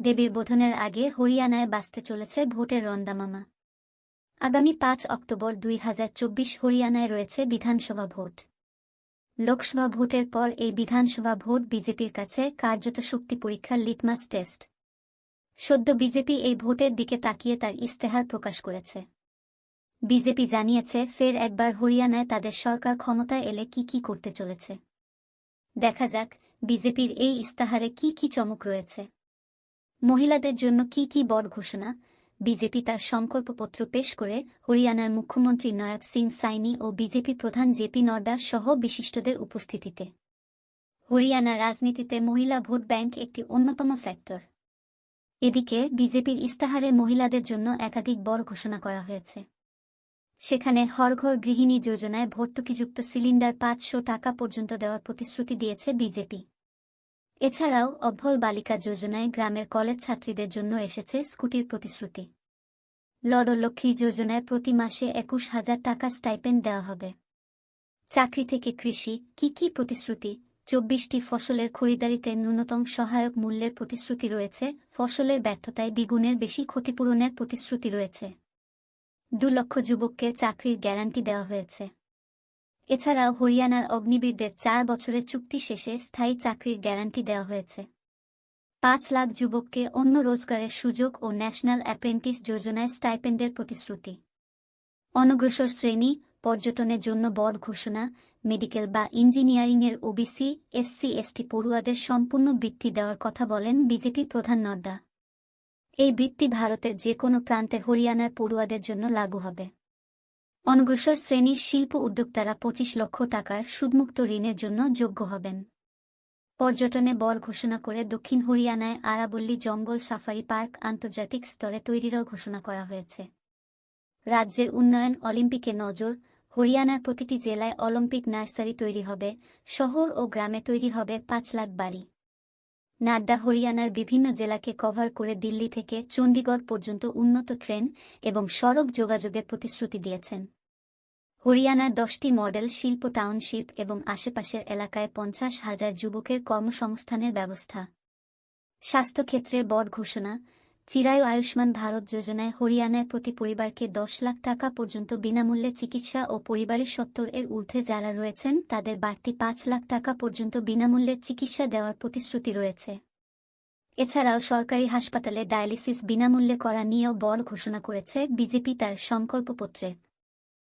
দেবীর বোধনের আগে হরিয়ানায় বাঁচতে চলেছে ভোটের রন্দামামা আগামী পাঁচ অক্টোবর দুই হাজার চব্বিশ হরিয়ানায় রয়েছে বিধানসভা ভোট। লোকসভা ভোটের পর এই বিধানসভা ভোট বিজেপির কাছে কার্যত শক্তি পরীক্ষার লিটমাস টেস্ট। সদ্য বিজেপি এই ভোটের দিকে তাকিয়ে তার ইস্তেহার প্রকাশ করেছে। বিজেপি জানিয়েছে, ফের একবার হরিয়ানায় তাদের সরকার ক্ষমতায় এলে কি কি করতে চলেছে। দেখা যাক, বিজেপির এই ইস্তাহারে কি কি চমক রয়েছে। মহিলাদের জন্য কি কি বড় ঘোষণা? বিজেপি তার সংকল্পপত্র পেশ করে হরিয়ানার মুখ্যমন্ত্রী নয়াব সিং সাইনি ও বিজেপি প্রধান জেপি নড্ডা সহ বিশিষ্টদের উপস্থিতিতে। হরিয়ানা রাজনীতিতে মহিলা ভোট ব্যাংক একটি অন্যতম ফ্যাক্টর। এদিকে বিজেপির ইস্তাহারে মহিলাদের জন্য একাধিক বড় ঘোষণা করা হয়েছে। সেখানে হরঘর গৃহিণী যোজনায় ভর্তুকিযুক্ত সিলিন্ডার পাঁচশো টাকা পর্যন্ত দেওয়ার প্রতিশ্রুতি দিয়েছে বিজেপি। এছাড়াও অভ্যল বালিকা যোজনায় গ্রামের কলেজ ছাত্রীদের জন্য এসেছে স্কুটির প্রতিশ্রুতি। লক্ষ্মী যোজনায় প্রতি মাসে একুশ হাজার টাকা স্টাইপেন্ড দেওয়া হবে। চাকরি থেকে কৃষি, কি কি প্রতিশ্রুতি? চব্বিশটি ফসলের খরিদারিতে ন্যূনতম সহায়ক মূল্যের প্রতিশ্রুতি রয়েছে, ফসলের ব্যর্থতায় দ্বিগুণের বেশি ক্ষতিপূরণের প্রতিশ্রুতি রয়েছে। দু লক্ষ যুবককে চাকরির গ্যারান্টি দেওয়া হয়েছে। এছাড়াও হরিয়ানার অগ্নিবীরদের চার বছরের চুক্তি শেষে স্থায়ী চাকরির গ্যারান্টি দেওয়া হয়েছে। পাঁচ লাখ যুবককে অন্য রোজগারের সুযোগ ও ন্যাশনাল অ্যাপ্রেন্টিস যোজনায় স্টাইপেন্ডের প্রতিশ্রুতি। অনগ্রসর শ্রেণি, পর্যটনের জন্য বড় ঘোষণা, মেডিকেল বা ইঞ্জিনিয়ারিংয়ের ওবিসি, এসসি, এসটি পড়ুয়াদের সম্পূর্ণ বৃত্তি দেওয়ার কথা বলেন বিজেপি প্রধান নড্ডা। এই বৃত্তি ভারতের যে কোনো প্রান্তে হরিয়ানার পড়ুয়াদের জন্য লাগু হবে। অনগ্রসর শ্রেণির শিল্প উদ্যোক্তারা পঁচিশ লক্ষ টাকার সুদমুক্ত ঋণের জন্য যোগ্য হবেন। পর্যটনে বড় ঘোষণা করে দক্ষিণ হরিয়ানায় আরাবল্লী জঙ্গল সাফারি পার্ক আন্তর্জাতিক স্তরে তৈরিরও ঘোষণা করা হয়েছে। রাজ্যের উন্নয়ন অলিম্পিকে নজর, হরিয়ানার প্রতিটি জেলায় অলিম্পিক নার্সারি তৈরি হবে, শহর ও গ্রামে তৈরি হবে পাঁচ লাখ বাড়ি। নাড্ডা হরিয়ানার বিভিন্ন জেলাকে কভার করে দিল্লি থেকে চণ্ডীগড় পর্যন্ত উন্নত ট্রেন এবং সড়ক যোগাযোগের প্রতিশ্রুতি দিয়েছেন। হরিয়ানার দশটি মডেল শিল্প টাউনশিপ এবং আশেপাশের এলাকায় পঞ্চাশ হাজার যুবকের কর্মসংস্থানের ব্যবস্থা। স্বাস্থ্যক্ষেত্রে বড় ঘোষণা চিরায়ু আয়ুষ্মান ভারত যোজনায় হরিয়ানায় প্রতি পরিবারকে দশ লাখ টাকা পর্যন্ত বিনামূল্যে চিকিৎসা ও পরিবারের সত্তর এর ঊর্ধ্বে যারা রয়েছেন, তাদের বাড়তি পাঁচ লাখ টাকা পর্যন্ত বিনামূল্যে চিকিৎসা দেওয়ার প্রতিশ্রুতি রয়েছে। এছাড়াও সরকারি হাসপাতালে ডায়ালিসিস বিনামূল্যে করা নিয়েও বড় ঘোষণা করেছে বিজেপি তার সংকল্পপত্রে।